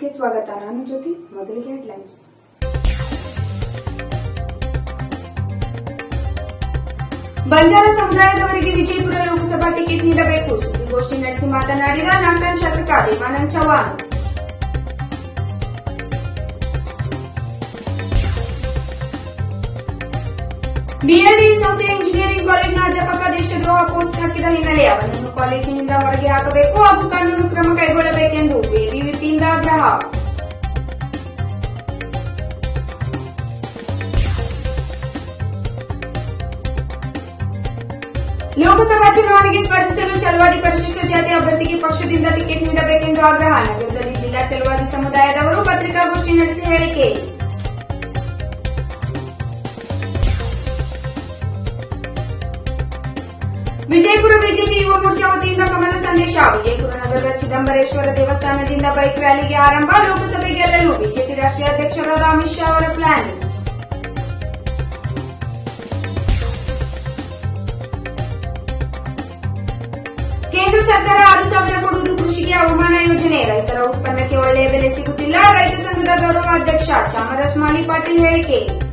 ನ್ಯೂಸ್ಗೆ ಸ್ವಾಗತ. ನಾನು ಜ್ಯೋತಿ, ಮೊದಲಿಗೆ ಹೆಡ್ಲೈನ್ಸ್. ಬಂಜಾರ ಸಮುದಾಯದವರಿಗೆ ವಿಜಯಪುರ ಲೋಕಸಭಾ ಟಿಕೆಟ್ ನೀಡಬೇಕು. ಸುದ್ದಿಗೋಷ್ಠಿ ನಡೆಸಿ ಮಾತನಾಡಿದ ನಾಟನ್ ಶಾಸಕ ದೇವಾನಂದ್ ಚವಾಣ್ ಬಿಎಲ್ಡಿ ಸಂಸ್ಥೆ ಇಂಜಿನಿಯರಿಂಗ್ ಕಾಲೇಜಿನ ಅಧ್ಯಾಪಕ ದೇಶದ್ರೋಹ ಪೋಸ್ಟ್ ಹಾಕಿದ ಹಿನ್ನೆಲೆ ಅವರನ್ನು ಕಾಲೇಜಿನಿಂದ ಹೊರಗೆ ಹಾಕಬೇಕು ಹಾಗೂ ಕಾನೂನು ಕ್ರಮ ಕೈಗೊಳ್ಳಬೇಕೆಂದು ಆಗ್ರಹ ಲೋಕಸಭಾ ಚುನಾವಣೆಗೆ ಸ್ಪರ್ಧಿಸಲು ಚಲವಾದಿ ಪರಿಶಿಷ್ಟ ಜಾತಿ ಅಭ್ಯರ್ಥಿಗೆ ಪಕ್ಷದಿಂದ ಟಿಕೆಟ್ ನೀಡಬೇಕೆಂದು ಆಗ್ರಹ. ನಗರದಲ್ಲಿ ಜಿಲ್ಲಾ ಚಲವಾದಿ ಸಮುದಾಯದವರು ಪತ್ರಿಕಾಗೋಷ್ಠಿ ನಡೆಸಿ ಹೇಳಿಕೆ. ವಿಜಯಪುರ ಬಿಜೆಪಿ ಯುವ ಮೋರ್ಚಾ ವತಿಯಿಂದ ಕಮಲ ಸಂದೇಶ, ವಿಜಯಪುರ ನಗರದ ಚಿದಂಬರೇಶ್ವರ ದೇವಸ್ಥಾನದಿಂದ ಬೈಕ್ ರ್ಯಾಲಿಗೆ ಆರಂಭ, ಲೋಕಸಭೆ ಗೆಲ್ಲಲು ಬಿಜೆಪಿ ರಾಷ್ಟ್ರೀಯ ಅಧ್ಯಕ್ಷರಾದ ಅಮಿತ್ ಶಾ ಅವರ ಪ್ಲಾನ್ ಕೇಂದ್ರ ಸರ್ಕಾರ ಆರು ಸಾವಿರ ಕೊಡುವುದು ಕೃಷಿಗೆ ಅವಮಾನ ಯೋಜನೆ. ರೈತರ ಉತ್ಪನ್ನಕ್ಕೆ ಒಳ್ಳೆಯ ಬೆಲೆ ಸಿಗುತ್ತಿಲ್ಲ. ರೈತ ಸಂಘದ ಗೌರವ ಅಧ್ಯಕ್ಷ ಚಾಮರಸ್ ಪಾಟೀಲ್ ಹೇಳಿಕೆ.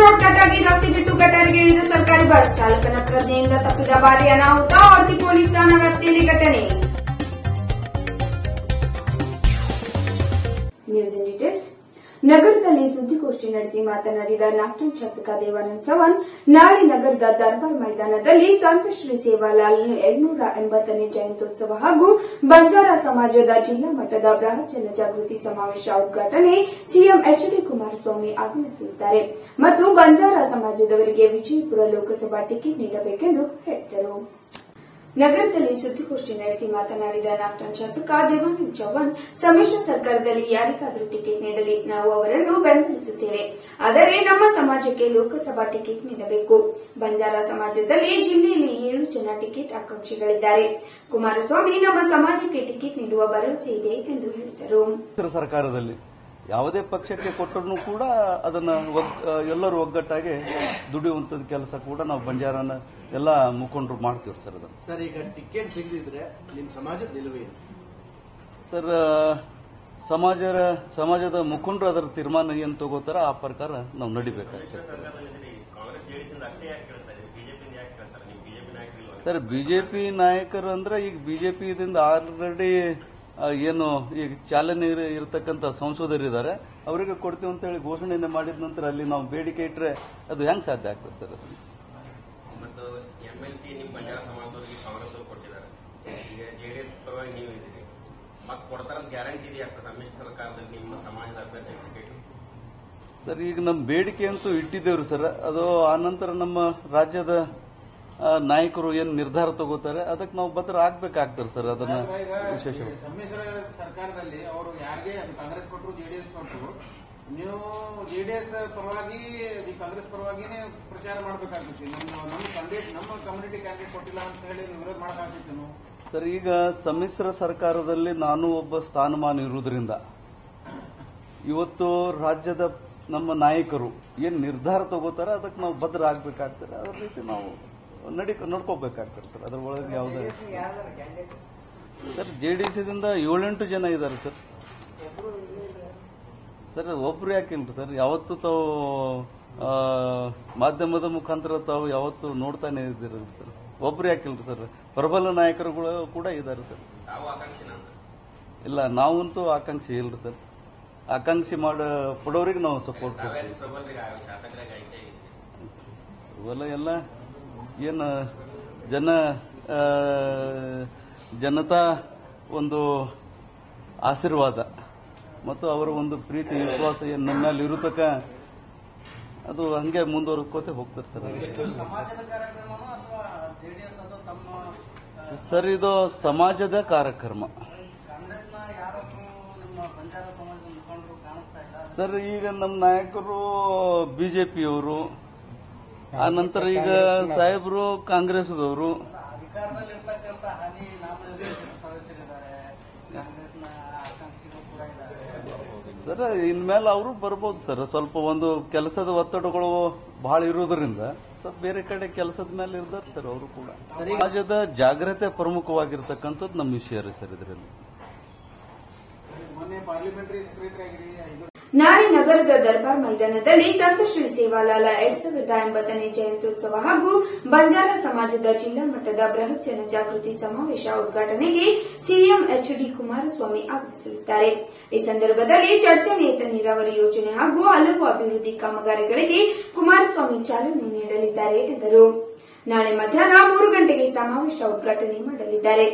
ರೋಡ್ ಕಟ್ಟಾಗಿ, ರಸ್ತೆ ಬಿಟ್ಟು ಗಟಾರಿಗೆ ಇಳಿದ ಸರ್ಕಾರಿ ಬಸ್ ಚಾಲಕನ ಪ್ರಜ್ಞೆಯಿಂದ ತಪ್ಪಿದ ಭಾರಿ ಅನಾಹುತ, ಆರ್ತಿ ಪೊಲೀಸ್ ಠಾಣಾ ವ್ಯಾಪ್ತಿಯಲ್ಲಿ ಘಟನೆ. ನಗರದಲ್ಲಿ ಸುದ್ದಿಗೋಷ್ಠಿ ನಡೆಸಿ ಮಾತನಾಡಿದ ನಾಕ್ಟನ್ ಶಾಸಕ ದೇವಾನಂದ್ ಚವಾಣ್ ನಾಳೆ ನಗರದ ದರ್ಬಾರ್ ಮೈದಾನದಲ್ಲಿ ಸಂತ ಶ್ರೀ ಸೇವಾಲಾಲ್ ಎರಡ್ನೂರ ಎಂಬತ್ತನೇ ಜಯಂತ್ಯೋತ್ಸವ ಹಾಗೂ ಬಂಜಾರ ಸಮಾಜದ ಜಿಲ್ಲಾ ಮಟ್ಟದ ಬೃಹತ್ ಜನಜಾಗೃತಿ ಸಮಾವೇಶ ಉದ್ಘಾಟನೆ ಸಿಎಂ ಎಚ್ ಡಿ ಕುಮಾರಸ್ವಾಮಿ ಆಗಮಿಸಲಿದ್ದಾರೆ. ಮತ್ತು ಬಂಜಾರ ಸಮಾಜದವರಿಗೆ ವಿಜಯಪುರ ಲೋಕಸಭಾ ಟಿಕೆಟ್ ನೀಡಬೇಕೆಂದು ಹೇಳಿದರು. ನಗರದಲ್ಲಿ ಸುದ್ದಿಗೋಷ್ಠಿ ನಡೆಸಿ ಮಾತನಾಡಿದ ನಾಪ್ಟನ್ ಶಾಸಕ ದೇವಾನಂದ್ ಚೌಹಾಣ್, ಸಮ್ಮಿಶ್ರ ಸರ್ಕಾರದಲ್ಲಿ ಯಾರಿಗಾದರೂ ಟಿಕೆಟ್ ನೀಡಲಿ, ನಾವು ಅವರನ್ನು ಬೆಂಬಲಿಸುತ್ತೇವೆ. ಆದರೆ ನಮ್ಮ ಸಮಾಜಕ್ಕೆ ಲೋಕಸಭಾ ಟಿಕೆಟ್ ನೀಡಬೇಕು. ಬಂಜಾರ ಸಮಾಜದಲ್ಲಿ ಜಿಲ್ಲೆಯಲ್ಲಿ ಏಳು ಜನ ಟಿಕೆಟ್ ಆಕಾಂಕ್ಷಿಗಳಿದ್ದಾರೆ. ಕುಮಾರಸ್ವಾಮಿ, ನಮ್ಮ ಸಮಾಜಕ್ಕೆ ಟಿಕೆಟ್ ನೀಡುವ ಭರವಸೆ ಇದೆ ಎಂದು ಹೇಳಿದರು. ಸರ್ಕಾರದಲ್ಲಿ ಯಾವುದೇ ಪಕ್ಷಕ್ಕೆ ಕೊಟ್ಟರೂ ಕೂಡ ಅದನ್ನ ಎಲ್ಲರೂ ಒಗ್ಗಟ್ಟಾಗಿ ದುಡಿಯುವಂಥದ್ದು ಕೆಲಸ ಕೂಡ ನಾವು ಬಂಜಾರನ ಎಲ್ಲ ಮುಖಂಡರು ಮಾಡ್ತೀವಿ ಸರ್ ಅದನ್ನು. ಸರ್ ಈಗ ಟಿಕೆಟ್ ಸಿಗದಿದ್ರೆ ನಿಮ್ಮ ಸಮಾಜದ ನಿಲುವೇನು ಸರ್ ಸಮಾಜ ಸಮಾಜದ ಮುಖಂಡರು ಅದರ ತೀರ್ಮಾನ ಏನು ತಗೋತಾರ ಆ ಪ್ರಕಾರ ನಾವು ನಡಿಬೇಕಾಗ್ತದೆ ಸರ್. ಬಿಜೆಪಿ ನಾಯಕರು ಅಂದ್ರೆ ಈಗ ಬಿಜೆಪಿ ಇದರಿಂದ ಆಲ್ರೆಡಿ ಏನು ಈ ಚಾಲನೆ ಇರತಕ್ಕಂತ ಸಂಸದರು ಇದ್ದಾರೆ ಅವರಿಗೆ ಕೊಡ್ತೀವಿ ಅಂತ ಹೇಳಿ ಘೋಷಣೆಯನ್ನು ಮಾಡಿದ ನಂತರ ಅಲ್ಲಿ ನಾವು ಬೇಡಿಕೆ ಇಟ್ಟರೆ ಅದು ಹೆಂಗ್ ಸಾಧ್ಯ ಆಗ್ತದೆ ಸರ್ ಸರ್ ಈಗ ನಮ್ಮ ಬೇಡಿಕೆ ಅಂತೂ ಇಟ್ಟಿದ್ದೇವ್ರಿ ಸರ್. ಅದು ಆ ನಂತರ ನಮ್ಮ ರಾಜ್ಯದ ನಾಯಕರು ಏನು ನಿರ್ಧಾರ ತಗೋತಾರೆ? ಅದಕ್ಕೆ ನಾವು ಭದ್ರ ಆಗ್ಬೇಕಾಗ್ತಾರೆ ಸರ್ ಅದನ್ನ ವಿಶೇಷ ಸಮ್ಮಿಶ್ರ ಸರ್ಕಾರದಲ್ಲಿ ಅವರು ಯಾರಿಗೆ ಅದು ಕಾಂಗ್ರೆಸ್ ಕೊಟ್ಟರು ಜೆಡಿಎಸ್ ಕೊಟ್ಟರು ನೀವು ಜೆಡಿಎಸ್ ಪರವಾಗಿ ಕಾಂಗ್ರೆಸ್ ಪರವಾಗಿನೇ ಪ್ರಚಾರ ಮಾಡಬೇಕಾಗ್ತೈತಿ ನಮ್ಮ ನಮ್ಮ ಕ್ಯಾಂಡಿಡೇಟ್ ನಮ್ಮ ಕಮ್ಯುನಿಟಿ ಕ್ಯಾಂಡಿಡೇಟ್ ಕೊಟ್ಟಿಲ್ಲ ಅಂತ ಹೇಳಿ ವಿರೋಧ ಮಾಡಬೇಕಾಗ್ತೈತಿ ನೀವು? ಸರ್ ಈಗ ಸಮ್ಮಿಶ್ರ ಸರ್ಕಾರದಲ್ಲಿ ನಾನು ಒಬ್ಬ ಸ್ಥಾನಮಾನ ಇರುವುದರಿಂದ ಇವತ್ತು ರಾಜ್ಯದ ನಮ್ಮ ನಾಯಕರು ಏನ್ ನಿರ್ಧಾರ ತಗೋತಾರೆ ಅದಕ್ಕೆ ನಾವು ಭದ್ರ ಆಗ್ಬೇಕಾಗ್ತದೆ. ಅದ್ರ ರೀತಿ ನಾವು ನಡಿ ನೋಡ್ಕೋಬೇಕಾಗ್ತದೆ ಸರ್. ಅದ್ರ ಒಳಗೆ ಯಾವುದೇ ಸರ್ ಜೆ ಡಿ ಜೆಡಿಎಸ್ದಿಂದ ಏಳೆಂಟು ಜನ ಇದ್ದಾರೆ ಸರ್. ಸರ್ ಒಬ್ರು ಯಾಕಿಲ್ರಿ ಸರ್? ಯಾವತ್ತು ತಾವು ಆ, ಮಾಧ್ಯಮದ ಮುಖಾಂತರ ತಾವು ಯಾವತ್ತು ನೋಡ್ತಾನೆ ಇದ್ದೀರ ಸರ್? ಒಬ್ರು ಯಾಕಿಲ್ರಿ ಸರ್? ಪ್ರಬಲ ನಾಯಕರುಗಳು ಕೂಡ ಇದ್ದಾರೆ ಸರ್. ಇಲ್ಲ ನಾವಂತೂ ಆಕಾಂಕ್ಷಿ ಇಲ್ರಿ ಸರ್. ಆಕಾಂಕ್ಷಿ ಮಾಡ ಪಡೋರಿಗೆ ನಾವು ಸಪೋರ್ಟ್ ತಾವೇ ಕೊಡ್ತೀವಿ ಎಲ್ಲ ಏನು, ಜನ ಜನತಾ ಒಂದು ಆಶೀರ್ವಾದ ಮತ್ತು ಅವರ ಒಂದು ಪ್ರೀತಿ, ವಿಶ್ವಾಸ ಏನು ಮೇಲೆ ಇರುತ್ತಕ, ಅದು ಹಂಗೆ ಮುಂದುವರ್ಕೋತೆ ಹೋಗ್ತಿರ್ತಾರೆ ಸರ್, ಇದು ಸಮಾಜದ ಕಾರ್ಯಕ್ರಮ. ಸರ್, ಈಗ ನಮ್ಮ ನಾಯಕರು, ಬಿಜೆಪಿಯವರು ಆ ನಂತರ ಈಗ ಸಾಹೇಬರು ಕಾಂಗ್ರೆಸ್ದವರು ಸರ್, ಇನ್ಮೇಲೆ ಅವರು ಬರ್ಬೋದು ಸರ್. ಸ್ವಲ್ಪ ಒಂದು ಕೆಲಸದ ಒತ್ತಡಗಳು ಬಹಳ ಇರುವುದರಿಂದ ಸ್ವಲ್ಪ ಬೇರೆ ಕಡೆ ಕೆಲಸದ ಮೇಲೆ ಇರ್ತಾರೆ ಸರ್ ಅವರು ಕೂಡ. ಸಮಾಜದ ಜಾಗ್ರತೆ ಪ್ರಮುಖವಾಗಿರ್ತಕ್ಕಂಥದ್ದು ನಮ್ಮ ವಿಷಯ ರೀ ಸರ್ ಇದರಲ್ಲಿ. ಪಾರ್ಲಿಮೆಂಟರಿ ಸೆಕ್ರೆಟರಿ ಆಗಿರಿ ಇದು ನಾಳೆ ನಗರದ ದರ್ಬಾರ್ ಮೈದಾನದಲ್ಲಿ ಸಂತ ಶ್ರೀ ಸೇವಾಲಾಲ ಎರಡ್ ಸಾವಿರದ ಎಂಬತ್ತನೇ ಜಯಂತ್ಯುತ್ಸವ ಹಾಗೂ ಬಂಜಾರ ಸಮಾಜದ ಜಿಲ್ಲಾ ಮಟ್ಟದ ಬೃಹತ್ ಜನಜಾಗೃತಿ ಸಮಾವೇಶ ಉದ್ಘಾಟನೆಗೆ ಸಿಎಂ ಎಚ್ ಡಿ ಕುಮಾರಸ್ವಾಮಿ ಆಗಮಿಸಲಿದ್ದಾರೆ. ಈ ಸಂದರ್ಭದಲ್ಲಿ ಚರ್ಚಾ ನೇತ ನೀರಾವರಿ ಯೋಜನೆ ಹಾಗೂ ಹಲವು ಅಭಿವೃದ್ಧಿ ಕಾಮಗಾರಿಗಳಿಗೆ ಕುಮಾರಸ್ವಾಮಿ ಚಾಲನೆ ನೀಡಲಿದ್ದಾರೆ ಎಂದರು. ನಾಳೆ ಮಧ್ಯಾಹ್ನ ಮೂರು ಗಂಟೆಗೆ ಸಮಾವೇಶ ಉದ್ಘಾಟನೆ ಮಾಡಲಿದ್ದಾರೆ.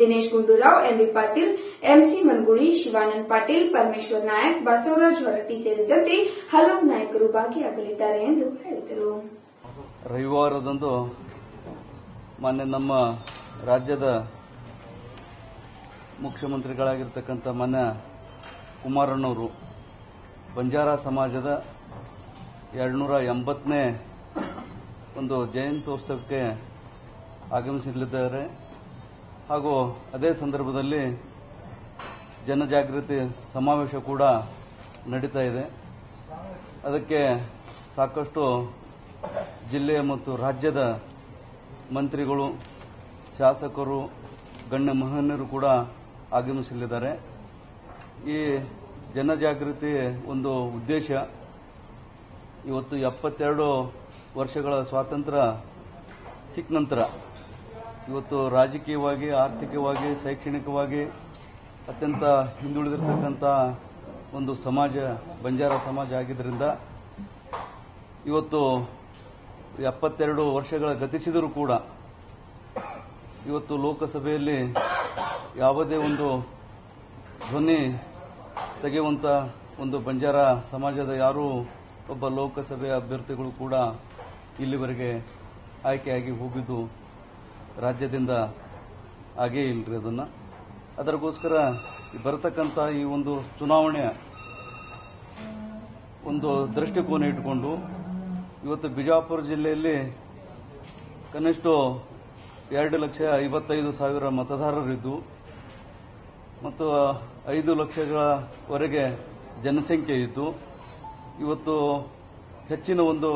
ದಿನೇಶ್ ಗುಂಡೂರಾವ್, ಎಂಬಿ ಪಾಟೀಲ್, ಎಂಸಿ ಮನ್ಗುಳಿ, ಶಿವಾನಂದ್ ಪಾಟೀಲ್, ಪರಮೇಶ್ವರ್ ನಾಯಕ್, ಬಸವರಾಜ್ ಹೊರಟ್ಟಿ ಸೇರಿದಂತೆ ಹಲವು ನಾಯಕರು ಭಾಗಿಯಾಗಲಿದ್ದಾರೆ ಎಂದು ಹೇಳಿದರು. ರವಿವಾರದಂದು ಮಾನ್ಯ ನಮ್ಮ ರಾಜ್ಯದ ಮುಖ್ಯಮಂತ್ರಿಗಳಾಗಿರ್ತಕ್ಕಂಥ ಮಾನ್ಯ ಕುಮಾರಣ್ಣವರು, ಬಂಜಾರ ಸಮಾಜದ ಎರಡ್ನೂರ ಎಂಬತ್ತನೇ ಒಂದು ಜಯಂತ್ಯೋತ್ಸವಕ್ಕೆ ಆಗಮಿಸಲಿದ್ದಾರೆ ಹಾಗೂ ಅದೇ ಸಂದರ್ಭದಲ್ಲಿ ಜನಜಾಗೃತಿ ಸಮಾವೇಶ ಕೂಡ ನಡೀತಾ ಇದೆ. ಅದಕ್ಕೆ ಸಾಕಷ್ಟು ಜಿಲ್ಲೆಯ ಮತ್ತು ರಾಜ್ಯದ ಮಂತ್ರಿಗಳು, ಶಾಸಕರು, ಗಣ್ಯ ಮಹನೀಯರು ಕೂಡ ಆಗಮಿಸಲಿದ್ದಾರೆ ಈ ಜನಜಾಗೃತಿ ಒಂದು ಉದ್ದೇಶ. ಇವತ್ತು ಎಪ್ಪತ್ತೆರಡು ವರ್ಷಗಳ ಸ್ವಾತಂತ್ರ್ಯ ಸಿಕ್ಕ ನಂತರ ಇವತ್ತು ರಾಜಕೀಯವಾಗಿ, ಆರ್ಥಿಕವಾಗಿ, ಶೈಕ್ಷಣಿಕವಾಗಿ ಅತ್ಯಂತ ಹಿಂದುಳಿದಿರತಕ್ಕಂಥ ಒಂದು ಸಮಾಜ, ಬಂಜಾರ ಸಮಾಜ ಆಗಿದ್ದರಿಂದ ಇವತ್ತು ಎಪ್ಪತ್ತೆರಡು ವರ್ಷಗಳ ಗತಿಸಿದರೂ ಕೂಡ ಇವತ್ತು ಲೋಕಸಭೆಯಲ್ಲಿ ಯಾವುದೇ ಒಂದು ಧ್ವನಿ ತೆಗೆಯುವಂತ ಒಂದು ಬಂಜಾರ ಸಮಾಜದ ಯಾರೂ ಒಬ್ಬ ಲೋಕಸಭೆ ಅಭ್ಯರ್ಥಿಗಳು ಕೂಡ ಇಲ್ಲಿವರೆಗೆ ಆಯ್ಕೆಯಾಗಿ ಹೋಗಿದ್ದು ರಾಜ್ಯದಿಂದ ಆಗೇ ಇಲ್ರಿ ಅದನ್ನ. ಅದರಗೋಸ್ಕರ ಬರತಕ್ಕಂಥ ಈ ಒಂದು ಚುನಾವಣೆಯ ಒಂದು ದೃಷ್ಟಿಕೋನ ಇಟ್ಟುಕೊಂಡು ಇವತ್ತು ಬಿಜಾಪುರ ಜಿಲ್ಲೆಯಲ್ಲಿ ಕನಿಷ್ಠ ಎರಡು ಲಕ್ಷ ಐವತ್ತೈದು ಸಾವಿರ ಮತದಾರರಿದ್ದು ಮತ್ತು ಐದು ಲಕ್ಷಗಳವರೆಗೆ ಜನಸಂಖ್ಯೆ ಇದ್ದು, ಇವತ್ತು ಹೆಚ್ಚಿನ ಒಂದು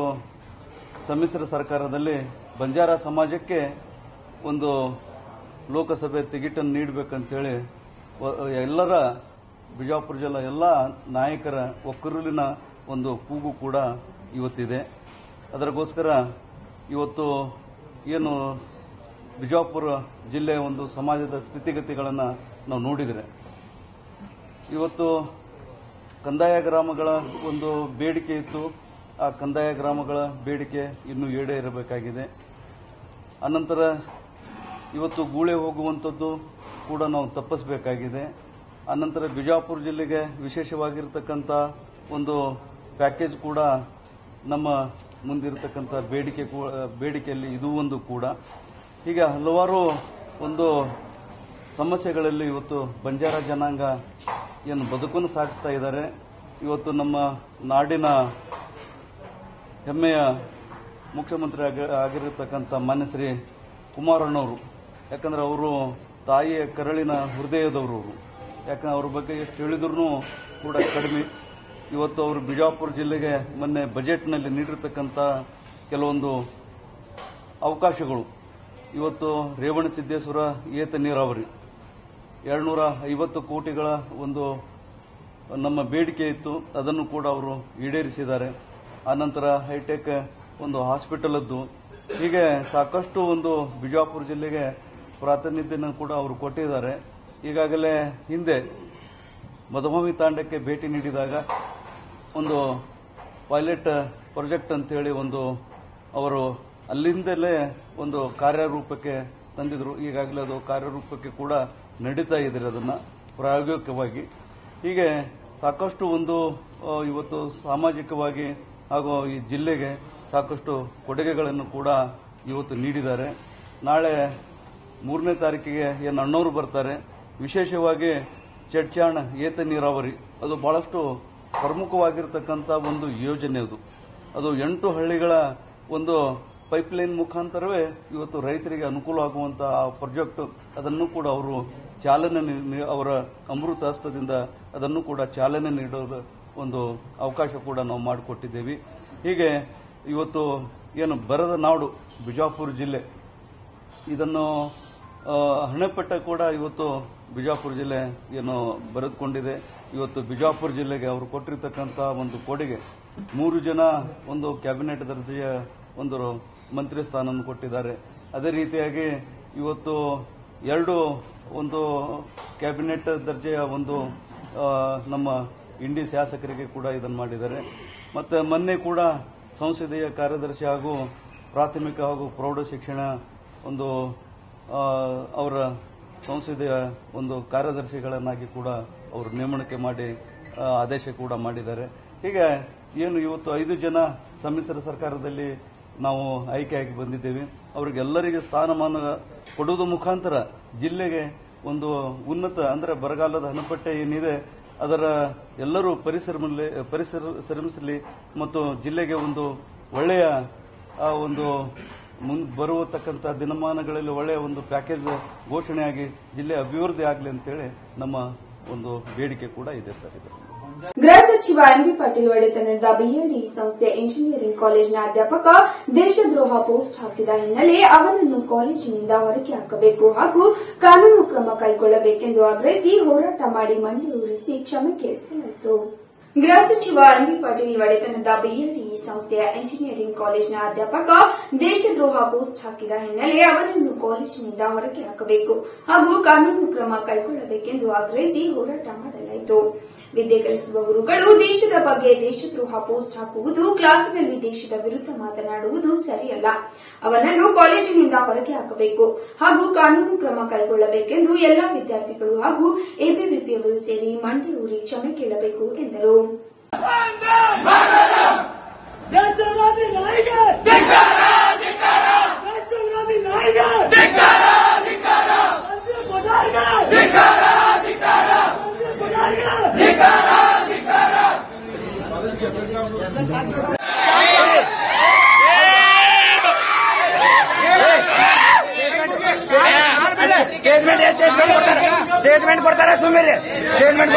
ಸಮ್ಮಿಶ್ರ ಸರ್ಕಾರದಲ್ಲಿ ಬಂಜಾರ ಸಮಾಜಕ್ಕೆ ಒಂದು ಲೋಕಸಭೆ ಟಿಕೆಟನ್ನು ನೀಡಬೇಕಂತೇಳಿ ಎಲ್ಲರ ಬಿಜಾಪುರ ಜಿಲ್ಲಾ ಎಲ್ಲ ನಾಯಕರ ಒಕ್ಕರುಲಿನ ಒಂದು ಕೂಗು ಕೂಡ ಇವತ್ತಿದೆ. ಅದರಗೋಸ್ಕರ ಇವತ್ತು ಏನು ಬಿಜಾಪುರ ಜಿಲ್ಲೆಯ ಒಂದು ಸಮಾಜದ ಸ್ಥಿತಿಗತಿಗಳನ್ನು ನಾವು ನೋಡಿದರೆ. ಇವತ್ತು ಕಂದಾಯ ಗ್ರಾಮಗಳ ಒಂದು ಬೇಡಿಕೆ ಇತ್ತು. ಆ ಕಂದಾಯ ಗ್ರಾಮಗಳ ಬೇಡಿಕೆ ಇನ್ನೂ ಈಡೇರಬೇಕಾಗಿದೆ. ಅನಂತರ ಇವತ್ತು ಗೂಳೆ ಹೋಗುವಂಥದ್ದು ಕೂಡ ನಾವು ತಪ್ಪಿಸಬೇಕಾಗಿದೆ. ಅನಂತರ ಬಿಜಾಪುರ ಜಿಲ್ಲೆಗೆ ವಿಶೇಷವಾಗಿರತಕ್ಕಂಥ ಒಂದು ಪ್ಯಾಕೇಜ್ ಕೂಡ ನಮ್ಮ ಮುಂದಿರತಕ್ಕಂಥ ಬೇಡಿಕೆ ಬೇಡಿಕೆಯಲ್ಲಿ ಇದು ಒಂದು ಕೂಡ. ಹೀಗೆ ಹಲವಾರು ಒಂದು ಸಮಸ್ಯೆಗಳಲ್ಲಿ ಇವತ್ತು ಬಂಜಾರ ಜನಾಂಗ ಏನು ಬದುಕನ್ನು ಸಾಗಿಸ್ತಾ ಇದ್ದಾರೆ. ಇವತ್ತು ನಮ್ಮ ನಾಡಿನ ಹೆಮ್ಮೆಯ ಮುಖ್ಯಮಂತ್ರಿ ಆಗಿ- ಆಗಿರತಕ್ಕಂಥ ಮಾನ್ಯ ಶ್ರೀ ಕುಮಾರಣ್ಣವರು. ಯಾಕಂದ್ರೆ ಅವರು ತಾಯಿಯ ಕರಳಿನ ಹೃದಯದವರು ಅವರು. ಯಾಕಂದ್ರೆ ಅವ್ರ ಬಗ್ಗೆ ಎಷ್ಟು ಹೇಳಿದ್ರು ಕೂಡ ಕಡಿಮೆ. ಇವತ್ತು ಅವರು ಬಿಜಾಪುರ ಜಿಲ್ಲೆಗೆ ಮೊನ್ನೆ ಬಜೆಟ್ನಲ್ಲಿ ನೀಡಿರ್ತಕ್ಕಂಥ ಕೆಲವೊಂದು ಅವಕಾಶಗಳು. ಇವತ್ತು ರೇವಣ ಸಿದ್ದೇಶ್ವರ ಏತ ನೀರಾವರಿ. ಎರಡ್ನೂರ ಐವತ್ತು ಕೋಟಿಗಳ ಒಂದು ನಮ್ಮ ಬೇಡಿಕೆ ಇತ್ತು. ಅದನ್ನು ಕೂಡ ಅವರು ಈಡೇರಿಸಿದ್ದಾರೆ. ಆನಂತರ ಹೈಟೆಕ್ ಒಂದು ಹಾಸ್ಪಿಟಲ್ ಅದ್ದು. ಹೀಗೆ ಸಾಕಷ್ಟು ಒಂದು ಬಿಜಾಪುರ ಜಿಲ್ಲೆಗೆ ಪ್ರಾತಿನಿಧ್ಯನ ಕೂಡ ಅವರು ಕೊಟ್ಟಿದ್ದಾರೆ. ಈಗಾಗಲೇ ಹಿಂದೆ ಮಧುಮವಿ ತಾಂಡಕ್ಕೆ ಭೇಟಿ ನೀಡಿದಾಗ ಒಂದು ಪೈಲಟ್ ಪ್ರಾಜೆಕ್ಟ್ ಅಂತೇಳಿ ಒಂದು ಅವರು ಅಲ್ಲಿಂದಲೇ ಒಂದು ಕಾರ್ಯರೂಪಕ್ಕೆ ತಂದಿದ್ರು. ಈಗಾಗಲೇ ಅದು ಕಾರ್ಯರೂಪಕ್ಕೆ ಕೂಡ ನಡೀತಾ ಇದ್ದಾರೆ ಅದನ್ನ ಪ್ರಾಯೋಗಿಕವಾಗಿ. ಹೀಗೆ ಸಾಕಷ್ಟು ಒಂದು ಇವತ್ತು ಸಾಮಾಜಿಕವಾಗಿ ಹಾಗೂ ಈ ಜಿಲ್ಲೆಗೆ ಸಾಕಷ್ಟು ಕೊಡುಗೆಗಳನ್ನು ಕೂಡ ಇವತ್ತು ನೀಡಿದ್ದಾರೆ. ನಾಳೆ ಮೂರನೇ ತಾರೀಕಿಗೆ ಏನು ಅಣ್ಣವರು ಬರ್ತಾರೆ. ವಿಶೇಷವಾಗಿ ಚಡ್ಚಾಣ ಏತ ನೀರಾವರಿ, ಅದು ಬಹಳಷ್ಟು ಪ್ರಮುಖವಾಗಿರ್ತಕ್ಕಂಥ ಒಂದು ಯೋಜನೆ ಅದು. ಅದು ಎಂಟು ಹಳ್ಳಿಗಳ ಒಂದು ಪೈಪ್ಲೈನ್ ಮುಖಾಂತರವೇ ಇವತ್ತು ರೈತರಿಗೆ ಅನುಕೂಲ ಆಗುವಂತಹ ಪ್ರಾಜೆಕ್ಟ್ ಅದನ್ನು ಕೂಡ ಅವರು ಚಾಲನೆ ಅವರ ಅಮೃತ ಹಸ್ತದಿಂದ ಅದನ್ನು ಕೂಡ ಚಾಲನೆ ನೀಡೋದು ಒಂದು ಅವಕಾಶ ಕೂಡ ನಾವು ಮಾಡಿಕೊಟ್ಟಿದ್ದೇವೆ. ಹೀಗೆ ಇವತ್ತು ಏನು ಬರದ ನಾಡು ಬಿಜಾಪುರ ಜಿಲ್ಲೆ, ಇದನ್ನು ಹಣೆಪಟ್ಟ ಕೂಡ ಇವತ್ತು ಬಿಜಾಪುರ ಜಿಲ್ಲೆ ಏನು ಬರೆದುಕೊಂಡಿದೆ. ಇವತ್ತು ಬಿಜಾಪುರ ಜಿಲ್ಲೆಗೆ ಅವರು ಕೊಟ್ಟಿರ್ತಕ್ಕಂಥ ಒಂದು ಕೊಡುಗೆ, ಮೂರು ಜನ ಒಂದು ಕ್ಯಾಬಿನೆಟ್ ದರ್ಜೆಯ ಒಂದು ಮಂತ್ರಿ ಸ್ಥಾನವನ್ನು ಕೊಟ್ಟಿದ್ದಾರೆ. ಅದೇ ರೀತಿಯಾಗಿ ಇವತ್ತು ಎರಡು ಒಂದು ಕ್ಯಾಬಿನೆಟ್ ದರ್ಜೆಯ ಒಂದು ನಮ್ಮ ಇಂಡಿ ಶಾಸಕರಿಗೆ ಕೂಡ ಇದನ್ನು ಮಾಡಿದ್ದಾರೆ. ಮತ್ತು ಮೊನ್ನೆ ಕೂಡ ಸಂಸದೀಯ ಕಾರ್ಯದರ್ಶಿ ಹಾಗೂ ಪ್ರಾಥಮಿಕ ಹಾಗೂ ಪ್ರೌಢ ಶಿಕ್ಷಣ ಒಂದು ಅವರ ಸಂಸದೀಯ ಒಂದು ಕಾರ್ಯದರ್ಶಿಗಳನ್ನಾಗಿ ಕೂಡ ಅವರು ನೇಮಣಿಕೆ ಮಾಡಿ ಆದೇಶ ಕೂಡ ಮಾಡಿದ್ದಾರೆ. ಹೀಗೆ ಏನು ಇವತ್ತು ಐದು ಜನ ಸಮ್ಮಿಶ್ರ ಸರ್ಕಾರದಲ್ಲಿ ನಾವು ಆಯ್ಕೆಯಾಗಿ ಬಂದಿದ್ದೇವೆ. ಅವರಿಗೆಲ್ಲರಿಗೆ ಸ್ಥಾನಮಾನ ಕೊಡುವುದು ಮುಖಾಂತರ ಜಿಲ್ಲೆಗೆ ಒಂದು ಉನ್ನತ, ಅಂದರೆ ಬರಗಾಲದ ಹಣಪಟ್ಟೆ ಏನಿದೆ ಅದರ ಎಲ್ಲರೂ ಪರಿಸರ ಪರಿಸರ ಶ್ರಮಿಸಲಿ ಮತ್ತು ಜಿಲ್ಲೆಗೆ ಒಂದು ಒಳ್ಳೆಯ ಒಂದು ಮುಂದೆ ಬರುವತಕ್ಕಂಥ ದಿನಮಾನಗಳಲ್ಲಿ ಒಳ್ಳೆಯ ಒಂದು ಪ್ಯಾಕೇಜ್ ಘೋಷಣೆಯಾಗಿ ಜಿಲ್ಲೆ ಅಭಿವೃದ್ಧಿ ಆಗಲಿ ಅಂತೇಳಿ ನಮ್ಮ ಒಂದು ಬೇಡಿಕೆ ಕೂಡ ಇದೆ ಸರ್ ಇದರಲ್ಲಿ ಗೃಹ ಸಚಿವ ಎಂಬಿ ಪಾಟೀಲ್ ಒಡೆತನದ ಬಿಎಡಿ ಸಂಸ್ಥೆಯ ಇಂಜಿನಿಯರಿಂಗ್ ಕಾಲೇಜಿನ ಅಧ್ಯಾಪಕ ದೇಶದ್ರೋಹ ಪೋಸ್ಟ್ ಹಾಕಿದ ಹಿನ್ನೆಲೆ ಅವರನ್ನು ಕಾಲೇಜಿನಿಂದ ಹೊರಗೆ ಹಾಕಬೇಕು ಹಾಗೂ ಕಾನೂನು ಕ್ರಮ ಕೈಗೊಳ್ಳಬೇಕೆಂದು ಆಗ್ರಹಿಸಿ ಹೋರಾಟ ಮಾಡಿ ಮಂಡಿಯೂರಿಸಿ ಕ್ಷಮೆ ಕೇಳಿಸಲಾಯಿತು. ಗೃಹ ಸಚಿವ ಎಂಬಿ ಪಾಟೀಲ್ ಒಡೆತನದ ಬಿಎಲ್ಡಿ ಸಂಸ್ಥೆಯ ಇಂಜಿನಿಯರಿಂಗ್ ಕಾಲೇಜಿನ ಅಧ್ಯಾಪಕ ದೇಶದ್ರೋಹ ಪೋಸ್ಟ್ ಹಾಕಿದ ಹಿನ್ನೆಲೆ ಅವರನ್ನು ಕಾಲೇಜಿನಿಂದ ಹೊರಗೆ ಹಾಕಬೇಕು ಹಾಗೂ ಕಾನೂನು ಕ್ರಮ ಕೈಗೊಳ್ಳಬೇಕೆಂದು ಆಗ್ರಹಿಸಿ ಹೋರಾಟ ಮಾಡಲಾಯಿತು. ವಿದ್ಯೆ ಕಲಿಸುವ ಗುರುಗಳು ದೇಶದ ಬಗ್ಗೆ ದೇಶದ್ರೋಹ ಪೋಸ್ಟ್ ಹಾಕುವುದು, ಕ್ಲಾಸಿನಲ್ಲಿ ದೇಶದ ವಿರುದ್ಧ ಮಾತನಾಡುವುದು ಸರಿಯಲ್ಲ. ಅವನನ್ನು ಕಾಲೇಜಿನಿಂದ ಹೊರಗೆ ಹಾಕಬೇಕು ಹಾಗೂ ಕಾನೂನು ಕ್ರಮ ಕೈಗೊಳ್ಳಬೇಕೆಂದು ಎಲ್ಲಾ ವಿದ್ಯಾರ್ಥಿಗಳು ಹಾಗೂ ಎಬಿವಿಪಿಯವರು ಸೇರಿ ಮಂಡಿಯೂರಿ ಕ್ಷಮೆ ಕೇಳಬೇಕು ಎಂದರು. ದೇಶವಾದಿ स्टेटमेंट स्टेटमेंट पड़ता रहे। स्टेटमेंट मेरे स्टेटमेंट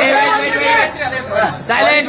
साइलेंट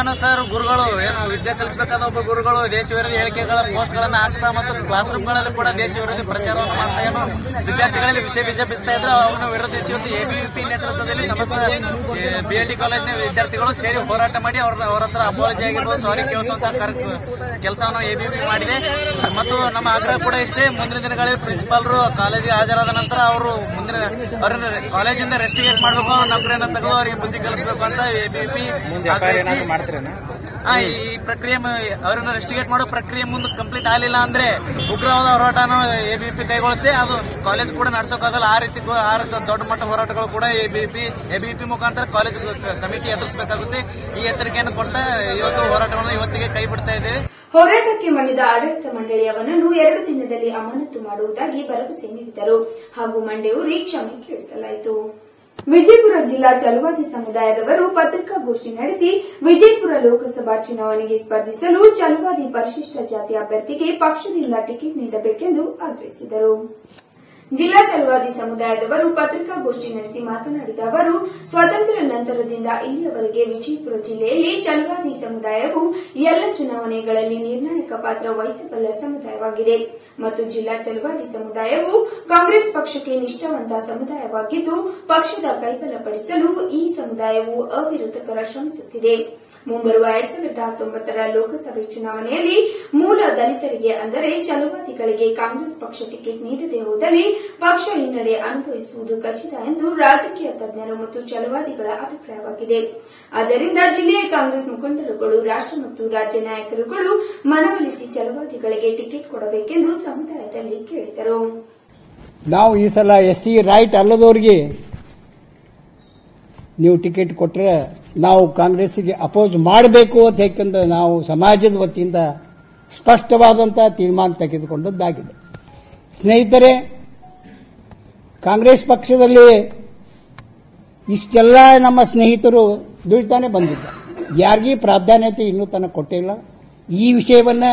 ಸಂದೀಪನ ಸರ್ ಗುರುಗಳು, ಏನು ವಿದ್ಯೆ ಕಲಿಸಬೇಕಾದ ಒಬ್ಬ ಗುರುಗಳು ದೇಶ ವಿರೋಧಿ ಹೇಳಿಕೆಗಳ ಪೋಸ್ಟ್ ಗಳನ್ನ ಹಾಕ್ತಾ ಮತ್ತು ಕ್ಲಾಸ್ ರೂಮ್ಗಳಲ್ಲಿ ಕೂಡ ದೇಶ ವಿರೋಧಿ ಪ್ರಚಾರವನ್ನು ಮಾಡ್ತಾ ಏನು ವಿದ್ಯಾರ್ಥಿಗಳಲ್ಲಿ ವಿಷಯ ಬೀಜ ಬಿಸ್ತಾ ಇದ್ರು. ಅವನ್ನ ವಿರೋಧಿಸಿ ಎಬಿಪಿ ಎಬಿವಿಪಿ ನೇತೃತ್ವದಲ್ಲಿ ಸಮಸ್ತ ಬಿಎಲ್ಡಿ ಕಾಲೇಜಿನ ವಿದ್ಯಾರ್ಥಿಗಳು ಸೇರಿ ಹೋರಾಟ ಮಾಡಿ ಅವ್ರ, ಅವರ ಹತ್ರ ಅಪಾಲಜಿ ಆಗಿರ್ಬೋದು ಸಾರಿ ಕೇಳಿಸುವಂತಹ ಕೆಲಸವನ್ನು ಎಬಿವಿಪಿ ಮಾಡಿದೆ. ಮತ್ತು ನಮ್ಮ ಆಗ್ರಹ ಕೂಡ ಇಷ್ಟೇ. ಮುಂದಿನ ದಿನಗಳಲ್ಲಿ ಪ್ರಿನ್ಸಿಪಾಲ್ರು ಕಾಲೇಜಿಗೆ ಹಾಜರಾದ ನಂತರ ಅವರು ಮುಂದಿನ, ಅವರನ್ನು ಕಾಲೇಜಿಂದ ರೆಸ್ಟಿಗೇಟ್ ಮಾಡಬೇಕು. ನೌಕರಿಯನ್ನು ತೆಗೆದು ಅವರಿಗೆ ಬುದ್ಧಿ ಕಲಿಸಬೇಕು ಅಂತ ಎಬಿಪಿ ಹಾ ಈ ಪ್ರಕ್ರಿಯೆ ಅವರನ್ನ ರೆಸ್ಟಿಗೇಟ್ ಮಾಡೋ ಪ್ರಕ್ರಿಯೆ ಮುಂದೆ ಕಂಪ್ಲೀಟ್ ಆಗಲಿಲ್ಲ ಅಂದ್ರೆ ಉಗ್ರವಾದ ಹೋರಾಟನ ಎಬಿಪಿ ಕೈಗೊಳ್ಳುತ್ತೆ. ಅದು ಕಾಲೇಜ್ ಕೂಡ ನಡ್ಸೋಕ್ಕಾಗಲ್ಲ. ಆ ರೀತಿ ಆ ರೀತಿ ದೊಡ್ಡ ಮಟ್ಟ ಹೋರಾಟಗಳು ಕೂಡ ಎಬಿಪಿ ಎಬಿಪಿ ಮುಖಾಂತರ ಕಾಲೇಜ್ ಕಮಿಟಿ ಎದುರಿಸಬೇಕಾಗುತ್ತೆ. ಈ ಎಚ್ಚರಿಕೆಯನ್ನು ಕೊಡ್ತಾ ಇವತ್ತು ಹೋರಾಟವನ್ನು ಇವತ್ತಿಗೆ ಕೈ ಬಿಡ್ತಾ ಇದ್ದೇವೆ. ಹೋರಾಟಕ್ಕೆ ಮಣಿದ ಆಡಳಿತ ಮಂಡಳಿ ಅವನನ್ನು ಎರಡು ದಿನದಲ್ಲಿ ಅಮಾನತು ಮಾಡುವುದಾಗಿ ಭರವಸೆ ನೀಡಿದರು. ಹಾಗೂ ಮಂಡೆಯೂರಿ ಕ್ಷಮೆ ಕೇಳಿಸಲಾಯಿತು. ವಿಜಯಪುರ ಜಿಲ್ಲಾ ಚಲುವಾದಿ ಸಮುದಾಯದವರು ಪತ್ರಿಕಾಗೋಷ್ಠಿ ನಡೆಸಿ ವಿಜಯಪುರ ಲೋಕಸಭಾ ಚುನಾವಣೆಗೆ ಸ್ಪರ್ಧಿಸಲು ಚಲುವಾದಿ ಪರಿಶಿಷ್ಟ ಜಾತಿ ಅಭ್ಯರ್ಥಿಗೆ ಪಕ್ಷದಿಂದ ಟಿಕೆಟ್ ನೀಡಬೇಕೆಂದು ಆಗ್ರಹಿಸಿದರು. ಜಿಲ್ಲಾ ಚಲುವಾದಿ ಸಮುದಾಯದವರು ಪತ್ರಿಕಾಗೋಷ್ಠಿ ನಡೆಸಿ ಮಾತನಾಡಿದ ಅವರು, ಸ್ವಾತಂತ್ರ್ಯ ನಂತರದಿಂದ ಇಲ್ಲಿಯವರೆಗೆ ವಿಜಯಪುರ ಜಿಲ್ಲೆಯಲ್ಲಿ ಚಲುವಾದಿ ಸಮುದಾಯವು ಎಲ್ಲ ಚುನಾವಣೆಗಳಲ್ಲಿ ನಿರ್ಣಾಯಕ ಪಾತ್ರ ವಹಿಸಬಲ್ಲ ಸಮುದಾಯವಾಗಿದೆ. ಮತ್ತು ಜಿಲ್ಲಾ ಚಲವಾದಿ ಸಮುದಾಯವು ಕಾಂಗ್ರೆಸ್ ಪಕ್ಷಕ್ಕೆ ನಿಷ್ಠಾವಂತ ಸಮುದಾಯವಾಗಿದ್ದು, ಪಕ್ಷದ ಕೈಬಲಪಡಿಸಲು ಈ ಸಮುದಾಯವು ಅವಿರತಕರ ಶ್ರಮಿಸುತ್ತಿದೆ. ಮುಂಬರುವ ಎರಡ್ ಸಾವಿರದ ಹತ್ತೊಂಬತ್ತರ ಲೋಕಸಭೆ ಚುನಾವಣೆಯಲ್ಲಿ ಮೂಲ ದಲಿತರಿಗೆ ಅಂದರೆ ಚಲವಾದಿಗಳಿಗೆ ಕಾಂಗ್ರೆಸ್ ಪಕ್ಷ ಟಿಕೆಟ್ ನೀಡದೇ ಹೋದಲ್ಲಿ ಪಕ್ಷ ಹಿನ್ನಡೆ ಅನುಭವಿಸುವುದು ಖಚಿತ ಎಂದು ರಾಜಕೀಯ ತಜ್ಞರು ಮತ್ತು ಚಲವಾದಿಗಳ ಅಭಿಪ್ರಾಯವಾಗಿದೆ. ಆದ್ದರಿಂದ ಜಿಲ್ಲೆಯ ಕಾಂಗ್ರೆಸ್ ಮುಖಂಡರುಗಳು, ರಾಷ್ಟ್ರ ಮತ್ತು ರಾಜ್ಯ ನಾಯಕರುಗಳು ಮನವೊಲಿಸಿ ಚಲವಾದಿಗಳಿಗೆ ಟಿಕೆಟ್ ಕೊಡಬೇಕೆಂದು ಸಮುದಾಯದಲ್ಲಿ ಕೇಳಿದರು. ನಾವು ಈ ಸಲ ಎಸ್ ರೈಟ್ ಅಲ್ಲದವರಿಗೆ ನೀವು ಟಿಕೆಟ್ ಕೊಟ್ಟರೆ ನಾವು ಕಾಂಗ್ರೆಸ್ಸಿಗೆ ಅಪೋಸ್ ಮಾಡಬೇಕು ಅಂತ ಯಾಕಂದ್ರೆ ನಾವು ಸಮಾಜದ ವತಿಯಿಂದ ಸ್ಪಷ್ಟವಾದಂತಹ ತೀರ್ಮಾನ ತೆಗೆದುಕೊಂಡದ್ದಾಗಿದೆ. ಸ್ನೇಹಿತರೆ ಕಾಂಗ್ರೆಸ್ ಪಕ್ಷದಲ್ಲಿ ಇಷ್ಟೆಲ್ಲ ನಮ್ಮ ಸ್ನೇಹಿತರು ದುಡಿತಾನೆ ಬಂದಿದ್ದ ಯಾರಿಗೂ ಪ್ರಾಧಾನ್ಯತೆ ಇನ್ನೂ ತನಕ ಕೊಟ್ಟಿಲ್ಲ. ಈ ವಿಷಯವನ್ನ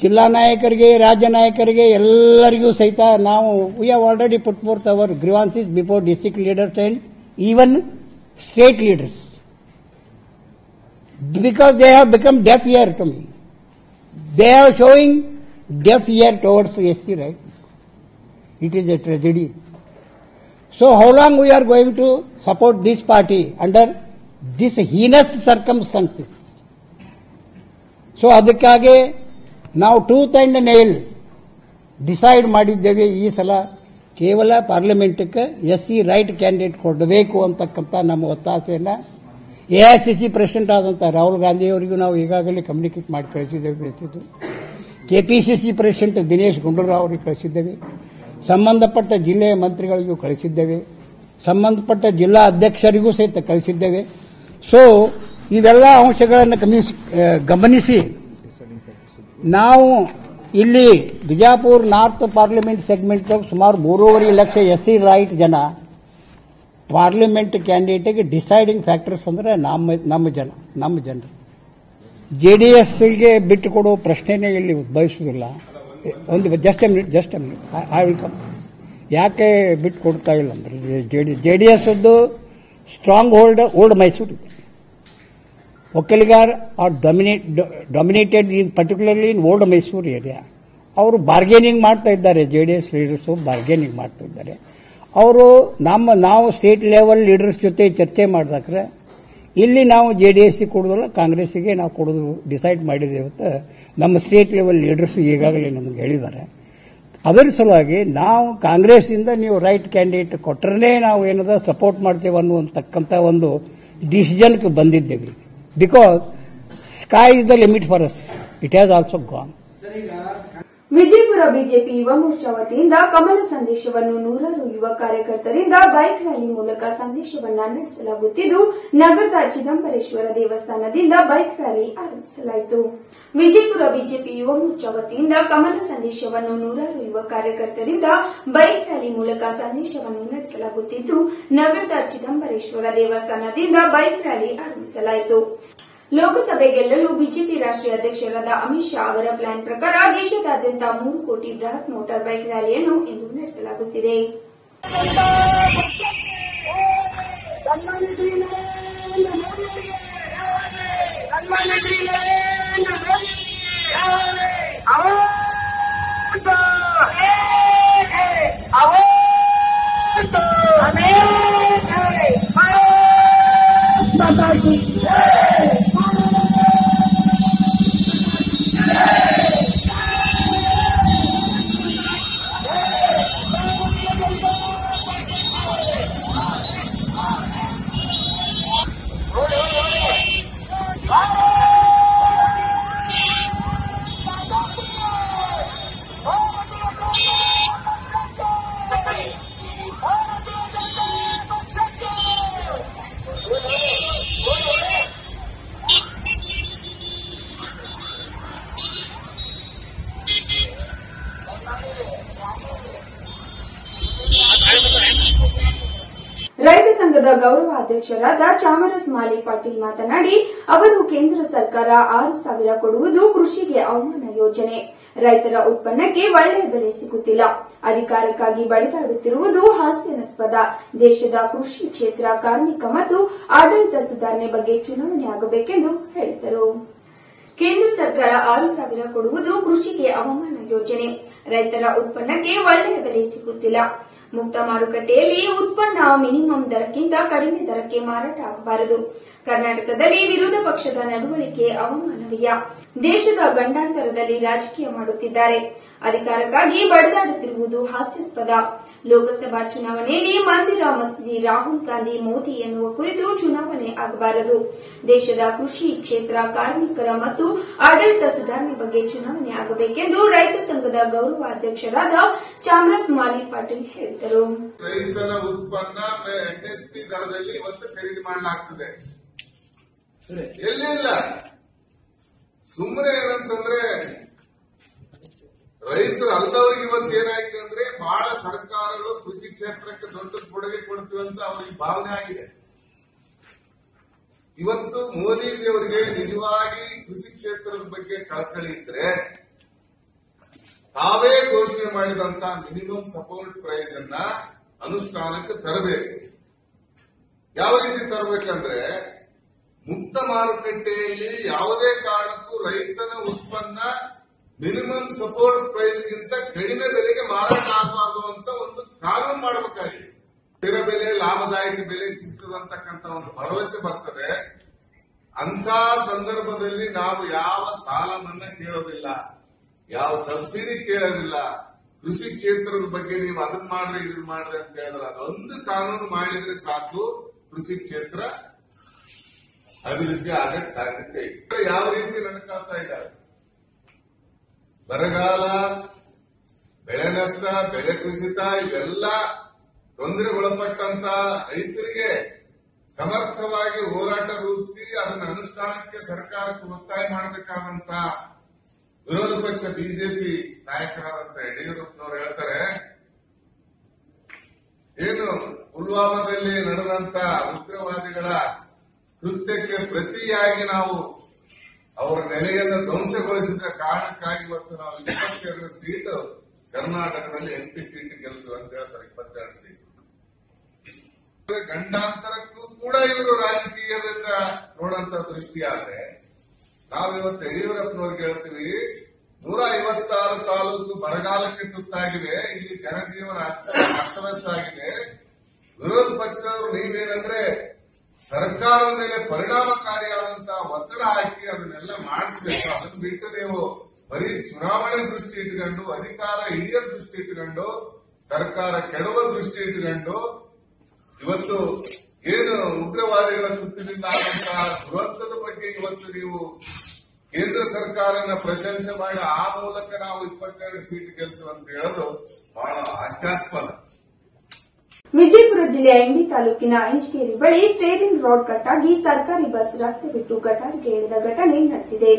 ಜಿಲ್ಲಾ ನಾಯಕರಿಗೆ, ರಾಜ್ಯ ನಾಯಕರಿಗೆ ಎಲ್ಲರಿಗೂ ಸಹಿತ ನಾವು we have already put forth our grievances before district leaders and even state leaders because they have become deaf ear to me they have showing deaf ear towards S C right it is a tragedy so how long we are going to support this party under this heinous circumstances so ಅದಕ್ಕಾಗಿ ನಾವು tooth and nail decide ಮಾಡಿದ್ದೇವೆ ಈ ಸಲ. ಕೇವಲ ಪಾರ್ಲಿಮೆಂಟ್ಗೆ S C right candidate ಕೊಡಬೇಕು ಅಂತಕ್ಕಂಥ ನಮ್ಮ ಒತ್ತಾಸೆಯನ್ನು A I C C president ಆದಂಥ ರಾಹುಲ್ ಗಾಂಧಿಯವರಿಗೂ ನಾವು ಈಗಾಗಲೇ ಕಮ್ಯುನಿಕೇಟ್ ಮಾಡಿ ಕಳಿಸಿದ್ದೇವೆ, ಕಳಿಸಿದ್ದು. K P C C president Dinesh Gundurao ಅವರಿಗೆ ಕಳಿಸಿದ್ದೇವೆ. ಸಂಬಂಧಪಟ್ಟ ಜಿಲ್ಲೆಯ ಮಂತ್ರಿಗಳಿಗೂ ಕಳಿಸಿದ್ದೇವೆ. ಸಂಬಂಧಪಟ್ಟ ಜಿಲ್ಲಾ ಅಧ್ಯಕ್ಷರಿಗೂ ಸಹಿತ ಕಳಿಸಿದ್ದೇವೆ. ಸೊ ಇವೆಲ್ಲ ಅಂಶಗಳನ್ನು ಗಮನಿಸಿ ನಾವು ಇಲ್ಲಿ ಬಿಜಾಪುರ ನಾರ್ತ್ ಪಾರ್ಲಿಮೆಂಟ್ ಸೆಗ್ಮೆಂಟ್ ಸುಮಾರು ಮೂರುವರೆ ಲಕ್ಷ ಎಸ್ ಸಿ ರೈಟ್ ಜನ ಪಾರ್ಲಿಮೆಂಟ್ ಕ್ಯಾಂಡಿಡೇಟ್ಗೆ ಡಿಸೈಡಿಂಗ್ ಫ್ಯಾಕ್ಟರ್ಸ್ ಅಂದ್ರೆ ನಮ್ಮ ನಮ್ಮ ಜನ, ನಮ್ಮ ಜನರು. ಜೆ ಡಿ ಎಸ್ಗೆ ಬಿಟ್ಟು ಕೊಡೋ ಪ್ರಶ್ನೆನೇ ಇಲ್ಲಿ ಉದ್ಭವಿಸುವುದಿಲ್ಲ. ಒಂದು just minute just minute I will come ಯಾಕೆ ಬಿಟ್ಟು ಕೊಡ್ತಾ ಇಲ್ಲ ಅಂದ್ರೆ J D J D S strong hold old Mysuru ಇದೆ. Okkaligar are dominate dominated in particularly in old Mysuru area ಅವರು ಬಾರ್ಗೇನಿಂಗ್ ಮಾಡ್ತಾ ಇದ್ದಾರೆ J D S leaders bargaining ಮಾಡ್ತಾ ಇದ್ದಾರೆ. ಅವರು ನಮ್ಮ, ನಾವು ಸ್ಟೇಟ್ ಲೆವೆಲ್ ಲೀಡರ್ಸ್ ಜೊತೆ ಚರ್ಚೆ ಮಾಡಿದಾಕ್ರೆ ಇಲ್ಲಿ ನಾವು ಜೆ ಡಿ ಎಸ್ಸಿಗೆ ಕೊಡೋದಲ್ಲ ಕಾಂಗ್ರೆಸ್ಸಿಗೆ ನಾವು ಕೊಡೋದು ಡಿಸೈಡ್ ಮಾಡಿದ್ದೇವೆ ಅಂತ ನಮ್ಮ ಸ್ಟೇಟ್ ಲೆವೆಲ್ ಲೀಡರ್ಸ್ ಈಗಾಗಲೇ ನಮಗೆ ಹೇಳಿದ್ದಾರೆ. ಅದರ ಸಲುವಾಗಿ ನಾವು ಕಾಂಗ್ರೆಸ್ಸಿಂದ ನೀವು ರೈಟ್ ಕ್ಯಾಂಡಿಡೇಟ್ ಕೊಟ್ಟರೆ ನಾವು ಏನದ ಸಪೋರ್ಟ್ ಮಾಡ್ತೇವೆ ಅನ್ನುವಂತಕ್ಕಂಥ ಒಂದು ಡಿಸಿಷನ್ಗೆ ಬಂದಿದ್ದೇವೆ. Because sky is the limit for us it has also gone Vijayapura BJP Yuva Morcha ವತಿಯಿಂದ ಕಮಲ ಸಂದೇಶವನ್ನು ನೂರಾರು ಯುವ ಕಾರ್ಯಕರ್ತರಿಂದ ಬೈಕ್ ರ್ಯಾಲಿ ಮೂಲಕ ಸಂದೇಶವನ್ನ ನಡೆಸಲಾಗುತ್ತಿದ್ದು, ನಗರದ ಚಿದಂಬರೇಶ್ವರ ದೇವಸ್ಥಾನದಿಂದ ಬೈಕ್ ರ್ಯಾಲಿ ಆರಂಭಿಸಲಾಯಿತು. ವಿಜಯಪುರ ಬಿಜೆಪಿ ಯುವ ಮೋರ್ಚಾ ವತಿಯಿಂದ ಕಮಲ ಸಂದೇಶವನ್ನು ನೂರಾರು ಯುವ ಕಾರ್ಯಕರ್ತರಿಂದ ಬೈಕ್ ರ್ಯಾಲಿ ಮೂಲಕ ಸಂದೇಶವನ್ನು ನಡೆಸಲಾಗುತ್ತಿದ್ದು, ನಗರದ ಚಿದಂಬರೇಶ್ವರ ದೇವಸ್ಥಾನದಿಂದ ಬೈಕ್ ರ್ಯಾಲಿ ಆರಂಭಿಸಲಾಯಿತು. ಲೋಕಸಭೆ ಗೆಲ್ಲಲು ಬಿಜೆಪಿ ರಾಷ್ಟ್ರೀಯ ಅಧ್ಯಕ್ಷರಾದ ಅಮಿತ್ ಶಾ ಅವರ ಪ್ಲಾನ್ ಪ್ರಕಾರ ದೇಶದಾದ್ಯಂತ ಮೂರು ಕೋಟಿ ಬೃಹತ್ ಮೋಟಾರ್ ಬೈಕ್ ರ್ಯಾಲಿಯನ್ನು ಇಂದು ನಡೆಸಲಾಗುತ್ತಿದೆ. ಪಕ್ಷಕ್ಕೆ ಗೌರವಾಧ್ಯಕ್ಷರಾದ ಚಾಮರಸ್ ಮಾಲಿ ಪಾಟೀಲ್ ಮಾತನಾಡಿ, ಅವರು ಕೇಂದ್ರ ಸರ್ಕಾರ ಆರು ಸಾವಿರ ಕೊಡುವುದು ಕೃಷಿಗೆ ಅವಮಾನ ಯೋಜನೆ. ರೈತರ ಉತ್ಪನ್ನಕ್ಕೆ ಒಳ್ಳೆಯ ಬೆಲೆ ಸಿಗುತ್ತಿಲ್ಲ. ಅಧಿಕಾರಕ್ಕಾಗಿ ಬಡಿದಾಡುತ್ತಿರುವುದು ಹಾಸ್ಯಾಸ್ಪದ. ದೇಶದ ಕೃಷಿ ಕ್ಷೇತ್ರ ಕಾರ್ಮಿಕ ಮತ್ತು ಆಡಳಿತ ಸುಧಾರಣೆ ಬಗ್ಗೆ ಚುನಾವಣೆ ಆಗಬೇಕೆಂದು ಹೇಳಿದರು. ಕೇಂದ್ರ ಸರ್ಕಾರ ಆರು ಸಾವಿರ ಕೊಡುವುದು ಕೃಷಿಗೆ ಅವಮಾನ ಯೋಜನೆ. ರೈತರ ಉತ್ಪನ್ನಕ್ಕೆ ಒಳ್ಳೆಯ ಬೆಲೆ ಸಿಗುತ್ತಿಲ್ಲ. ಮುಕ್ತ ಮಾರುಕಟ್ಟೆಯಲ್ಲಿ ಉತ್ಪನ್ನ ಮಿನಿಮಮ್ ದರಕ್ಕಿಂತ ಕಡಿಮೆ ದರಕ್ಕೆ ಮಾರಾಟ ಆಗಬಾರದು. ಕರ್ನಾಟಕದಲ್ಲಿ ವಿರೋಧ ಪಕ್ಷದ ನಡವಳಿಕೆ ಅವಮಾನವೀಯ. ದೇಶದ ಗಂಡಾಂತರದಲ್ಲಿ ರಾಜಕೀಯ ಮಾಡುತ್ತಿದ್ದಾರೆ. ಅಧಿಕಾರಕ್ಕಾಗಿ ಬಡಿದಾಡುತ್ತಿರುವುದು ಹಾಸ್ಯಾಸ್ಪದ. ಲೋಕಸಭಾ ಚುನಾವಣೆಯಲ್ಲಿ ಮಂದಿರ ಮಸೀದಿ ರಾಹುಲ್ ಗಾಂಧಿ, ಮೋದಿ ಎನ್ನುವ ಕುರಿತು ಚುನಾವಣೆ ಆಗಬಾರದು. ದೇಶದ ಕೃಷಿ ಕ್ಷೇತ್ರ, ಕಾರ್ಮಿಕರ ಮತ್ತು ಆಡಳಿತ ಸುಧಾರಣೆ ಬಗ್ಗೆ ಚುನಾವಣೆ ಆಗಬೇಕೆಂದು ರೈತ ಸಂಘದ ಗೌರವಾಧ್ಯಕ್ಷರಾದ ಚಾಮರಸ್ ಮಾಲಿ ಪಾಟೀಲ್ ಹೇಳಿದರು. ರೈತರ ಉತ್ಪನ್ನ ದರದಲ್ಲಿ ಒಂದು ಖರೀದಿ ಮಾಡಲಾಗ್ತದೆ. ಎಲ್ಲಿ ಇಲ್ಲ ಸುಮ್ಮನೆ ಏನಂತಂದ್ರೆ, ರೈತರು ಅಲ್ದವ್ರಿಗೆ ಇವತ್ತು ಏನಾಗಿದೆ ಅಂದ್ರೆ ಬಹಳ ಸರ್ಕಾರಗಳು ಕೃಷಿ ಕ್ಷೇತ್ರಕ್ಕೆ ದೊಡ್ಡ ಕೊಡುಗೆ ಕೊಡ್ತೀವಿ ಅಂತ ಅವ್ರಿಗೆ ಭಾವನೆ ಆಗಿದೆ. ಇವತ್ತು ಮೋದಿಜಿಯವರಿಗೆ ನಿಜವಾಗಿ ಕೃಷಿ ಕ್ಷೇತ್ರದ ಬಗ್ಗೆ ಕಳಕಳಿ ಇದ್ರೆ ತಾವೇ ಘೋಷಣೆ ಮಾಡಿದಂತ ಮಿನಿಮಮ್ ಸಪೋರ್ಟ್ ಪ್ರೈಸ್ ಅನ್ನ ಅನುಷ್ಠಾನಕ್ಕೆ ತರಬೇಕು. ಯಾವ ರೀತಿ ತರಬೇಕಂದ್ರೆ ಮುಕ್ತ ಮಾರುಕಟ್ಟೆಯಲ್ಲಿ ಯಾವುದೇ ಕಾರಣಕ್ಕೂ ರೈತನ ಉತ್ಪನ್ನ ಮಿನಿಮಮ್ ಸಪೋರ್ಟ್ ಪ್ರೈಸ್ ಗಿಂತ ಕಡಿಮೆ ಬೆಲೆಗೆ ಮಾರಾಟ ಅಂತ ಒಂದು ಕಾನೂನು ಮಾಡಬೇಕಾಗಿದೆ. ಸ್ಥಿರ ಬೆಲೆ, ಲಾಭದಾಯಕ ಬೆಲೆ ಸಿಗ್ತದಂತಕ್ಕಂತ ಒಂದು ಭರವಸೆ ಬರ್ತದೆ. ಅಂತ ಸಂದರ್ಭದಲ್ಲಿ ನಾವು ಯಾವ ಸಾಲ ಮನ್ನಾ ಕೇಳೋದಿಲ್ಲ, ಯಾವ ಸಬ್ಸಿಡಿ ಕೇಳೋದಿಲ್ಲ. ಕೃಷಿ ಕ್ಷೇತ್ರದ ಬಗ್ಗೆ ನೀವು ಅದನ್ನ ಮಾಡ್ರಿ ಇದನ್ನ ಮಾಡ್ರಿ ಅಂತ ಹೇಳಿದ್ರೆ ಅದೊಂದು ಕಾನೂನು ಮಾಡಿದ್ರೆ ಸಾಕು. ಕೃಷಿ ಕ್ಷೇತ್ರ ಅಭಿವೃದ್ಧಿ ಆಗಕ್ಕೆ ಸಾಧ್ಯತೆ ಇದೆ. ಯಾವ ರೀತಿ ನಡ್ಕೊಳ್ತಾ ಇದ್ದಾರೆ ಬರಗಾಲ, ಬೆಳೆ ನಷ್ಟ ಬೆಲೆ ಕುಸಿತ, ಇವೆಲ್ಲ ತೊಂದರೆಗೊಳಪಟ್ಟಂತ ರೈತರಿಗೆ ಸಮರ್ಥವಾಗಿ ಹೋರಾಟ ರೂಪಿಸಿ ಅದನ್ನ ಅನುಷ್ಠಾನಕ್ಕೆ ಸರ್ಕಾರಕ್ಕೆ ಒತ್ತಾಯ ಮಾಡಬೇಕಾದಂತ ವಿರೋಧ ಪಕ್ಷ ಬಿಜೆಪಿ ನಾಯಕರಾದಂತ ಯಡಿಯೂರಪ್ಪನವರು ಹೇಳ್ತಾರೆ, ಏನು ಪುಲ್ವಾಮಾದಲ್ಲಿ ನಡೆದಂತ ಉಗ್ರವಾದಿಗಳ ಕೃತ್ಯಕ್ಕೆ ಪ್ರತಿಯಾಗಿ ನಾವು ಅವರ ನೆಲೆಯನ್ನು ಧ್ವಂಸಗೊಳಿಸಿದ ಕಾರಣಕ್ಕಾಗಿ ಇವತ್ತು ನಾವು ಇಪ್ಪತ್ತೆರಡು ಸೀಟ್ ಕರ್ನಾಟಕದಲ್ಲಿ ಎಂಪಿ ಸೀಟ್ ಗೆಲ್ತೀವಿ ಅಂತ ಹೇಳ್ತಾರೆ, ಇಪ್ಪತ್ತೆರಡು ಸೀಟ್. ಗಂಡಾಂತರಕ್ಕೂ ಕೂಡ ಇವರು ರಾಜಕೀಯದಿಂದ ನೋಡಂತ ದೃಷ್ಟಿ ಆದ್ರೆ ನಾವು ಇವತ್ತು ಯಡಿಯೂರಪ್ಪನವ್ರಿಗೆ ಹೇಳ್ತೀವಿ, ನೂರ ಐವತ್ತಾರು ತಾಲೂಕು ಬರಗಾಲಕ್ಕೆ ತುತ್ತಾಗಿದೆ, ಇಲ್ಲಿ ಜನಜೀವನ ಅಸ್ತ- ಅಸ್ತವ್ಯಸ್ತ ಆಗಿದೆ ವಿರೋಧ ಪಕ್ಷದವರು ನೀವೇನಂದ್ರೆ ಸರ್ಕಾರದ ಮೇಲೆ ಪರಿಣಾಮಕಾರಿಯಾದಂತಹ ಒತ್ತಡ ಹಾಕಿ ಅದನ್ನೆಲ್ಲ ಮಾಡಿಸ್ಬೇಕು, ಅದನ್ನು ಬಿಟ್ಟು ನೀವು ಬರೀ ಚುನಾವಣೆ ದೃಷ್ಟಿ ಇಟ್ಕೊಂಡು, ಅಧಿಕಾರ ಹಿಡಿಯ ದೃಷ್ಟಿ ಇಟ್ಕೊಂಡು, ಸರ್ಕಾರ ಕೆಡುವ ದೃಷ್ಟಿ ಇಟ್ಕೊಂಡು, ಇವತ್ತು ಏನು ಉಗ್ರವಾದಿಗಳ ಸುತ್ತಿನಿಂದ ಆದಂತಹ ದುರಂತದ ಬಗ್ಗೆ ಇವತ್ತು ನೀವು ಕೇಂದ್ರ ಸರ್ಕಾರನ ಪ್ರಶಂಸೆ ಮಾಡಿ, ಆ ಮೂಲಕ ನಾವು ಇಪ್ಪತ್ತೆರಡು ಸೀಟ್ ಗೆಲ್ತೀವಿ ಅಂತ ಹೇಳೋದು ಬಹಳ ಹಾಸ್ಯಾಸ್ಪದ. ವಿಜಯಪುರ ಜಿಲ್ಲೆಯ ಇಂಡಿ ತಾಲೂಕಿನ ಇಂಚಗೇರಿ ಬಳಿ ಸ್ಟೇರಿಂಗ್ ರೋಡ್ ಕಟ್ಟಾಗಿ ಸರ್ಕಾರಿ ಬಸ್ ರಸ್ತೆ ಬಿಟ್ಟು ಗಟಾರಿಗೆ ಇಳಿದ ಘಟನೆ ನಡೆದಿದೆ.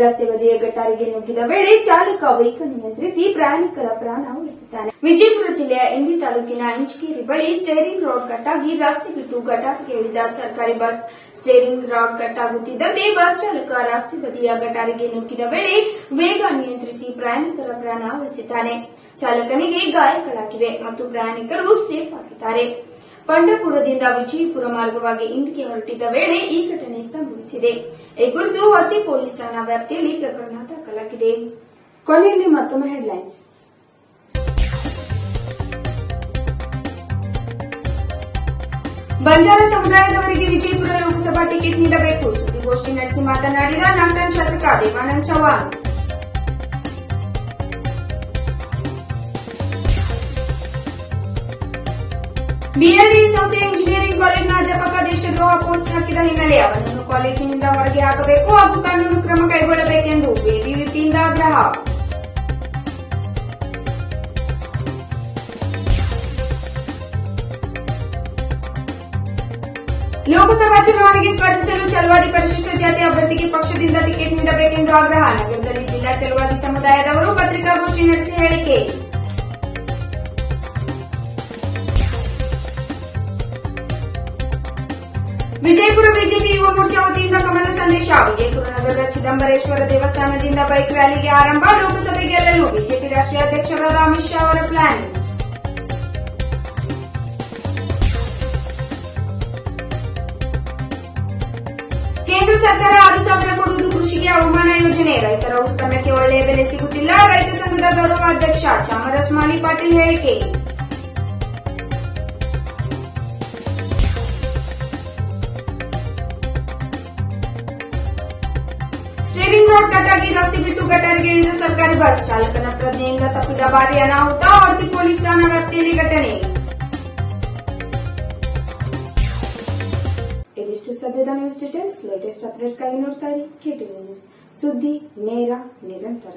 ರಸ್ತೆ ಬದಿಯ ಗಟಾರಿಗೆ ನುಗ್ಗಿದ ವೇಳೆ ಚಾಲಕ ವೆಹಿಕಲ್ ನಿಯಂತ್ರಿಸಿ ಪ್ರಯಾಣಿಕರ ಪ್ರಾಣ ಉಳಿಸಿದ್ದಾನೆ. ವಿಜಯಪುರ ಜಿಲ್ಲೆಯ ಇಂಡಿ ತಾಲೂಕಿನ ಇಂಚಗೇರಿ ಬಳಿ ಸ್ಟೇರಿಂಗ್ ರೋಡ್ ಕಟ್ಟಾಗಿ ರಸ್ತೆ ಬಿಟ್ಟು ಗಟಾರಿಗೆ ಇಳಿದ ಸರ್ಕಾರಿ ಬಸ್ ಸ್ಟೇರಿಂಗ್ ರಾಡ್ ಕಟ್ಟಾಗುತ್ತಿದ್ದಂತೆ ಬಸ್ ಚಾಲಕ ರಸ್ತೆ ಬದಿಯ ಗಟಾರಿಗೆ ನುಗ್ಗಿದ ವೇಳೆ ವೇಗ ನಿಯಂತ್ರಿಸಿ ಪ್ರಯಾಣಿಕರ ಪ್ರಾಣ ಉಳಿಸಿದ್ದಾನೆ. ಚಾಲಕನಿಗೆ ಗಾಯಗಳಾಗಿವೆ ಮತ್ತು ಪ್ರಯಾಣಿಕರು ಸೇಫ್ ಆಗಿದ್ದಾರೆ. ಪಂಡರಪುರದಿಂದ ವಿಜಯಪುರ ಮಾರ್ಗವಾಗಿ ಇಂಡಿಗೆ ಹೊರಟಿದ್ದ ವೇಳೆ ಈ ಘಟನೆ ಸಂಭವಿಸಿದೆ. ಈ ಕುರಿತು ಹೊತ್ತಿ ಪೊಲೀಸ್ ಠಾಣಾ ವ್ಯಾಪ್ತಿಯಲ್ಲಿ ಪ್ರಕರಣ ದಾಖಲಾಗಿದೆ. ಕೊನೆಯಲ್ಲಿ ಮತ್ತೊಮ್ಮೆ ಹೆಡ್ಲೈನ್ಸ್. ಬಂಜಾರ ಸಮುದಾಯದವರಿಗೆ ವಿಜಯಪುರ ಲೋಕಸಭಾ ಟಿಕೆಟ್ ನೀಡಬೇಕು. ಸುದ್ದಿಗೋಷ್ಠಿ ನಡೆಸಿ ಮಾತನಾಡಿದ ನಾಟನ್ ಶಾಸಕ ದೇವಾನಂದ್ ಚೌಹಾಣ್ ಬಿಎಲ್ಡಿ ಸಂಸ್ಥೆ ಇಂಜಿನಿಯರಿಂಗ್ ಕಾಲೇಜ್ನ ಅಧ್ಯಾಪಕ ದೇಶದ್ರೋಹ ಪೋಸ್ಟ್ ಹಾಕಿದ ಹಿನ್ನೆಲೆ ಅವರನ್ನು ಕಾಲೇಜಿನಿಂದ ಹೊರಗೆ ಹಾಕಬೇಕು ಹಾಗೂ ಕಾನೂನು ಕ್ರಮ ಕೈಗೊಳ್ಳಬೇಕೆಂದು ಲೋಕಸಭಾ ಚುನಾವಣೆಗೆ ಸ್ಪರ್ಧಿಸಲು ಚಲವಾದಿ ಪರಿಶಿಷ್ಟ ಜಾತಿ ಅಭ್ಯರ್ಥಿಗೆ ಪಕ್ಷದಿಂದ ಟಿಕೆಟ್ ನೀಡಬೇಕೆಂದು ಆಗ್ರಹ ನಗರದಲ್ಲಿ ಜಿಲ್ಲಾ ಚಲವಾದಿ ಸಮುದಾಯದವರು ಪತ್ರಿಕಾಗೋಷ್ಠಿ ನಡೆಸಿ ಹೇಳಿಕೆ ವಿಜಯಪುರ ಬಿಜೆಪಿ ಯುವ ಮೋರ್ಚಾ ವತಿಯಿಂದ ಕಮಲ ಸಂದೇಶ ವಿಜಯಪುರ ನಗರದ ಚಿದಂಬರೇಶ್ವರ ದೇವಸ್ಥಾನದಿಂದ ಬೈಕ್ ರ್ಯಾಲಿಗೆ ಆರಂಭ ಲೋಕಸಭೆ ಗೆಲ್ಲಲು ಬಿಜೆಪಿ ರಾಷ್ಟ್ರೀಯ ಅಧ್ಯಕ್ಷರಾದ ಅಮಿತ್ ಶಾ ಅವರ ಪ್ಲಾನ್ ಕೃಷಿಗೆ ಅವಮಾನ ಯೋಜನೆ, ರೈತರ ಉತ್ಪನ್ನಕ್ಕೆ ಒಳ್ಳೆಯ ಬೆಲೆ ಸಿಗುತ್ತಿಲ್ಲ, ರೈತ ಸಂಘದ ಗೌರವ ಅಧ್ಯಕ್ಷ ಚಾಮರಸ್ಮಾಲಿ ಪಾಟೀಲ್ ಹೇಳಿಕೆ. ಸ್ಟೇರಿಂಗ್ ರೋಡ್ ಕಟ್ಟಾಗಿ ರಸ್ತೆ ಬಿಟ್ಟು ಗಟಾರಿಗೆ ಇಳಿದ ಸರ್ಕಾರಿ ಬಸ್ ಚಾಲಕನ ಪ್ರಜ್ಞೆಯಿಂದ ತಪ್ಪಿದ ಭಾರಿ ಅನಾಹುತ, ಆರ್ತಿ ಪೊಲೀಸ್ ಠಾಣಾ ವ್ಯಾಪ್ತಿಯಲ್ಲಿ ಘಟನೆ. ಸದ್ಯದ ನ್ಯೂಸ್ ಡೀಟೇಲ್ಸ್ ಲೇಟೆಸ್ಟ್ ಅಪ್ಡೇಟ್ಸ್ಗಾಗಿ ನೋಡ್ತಾ ಇರಿ ಕೆಟಿವಿ ನ್ಯೂಸ್ ಸುದ್ದಿ ನೇರ ನಿರಂತರ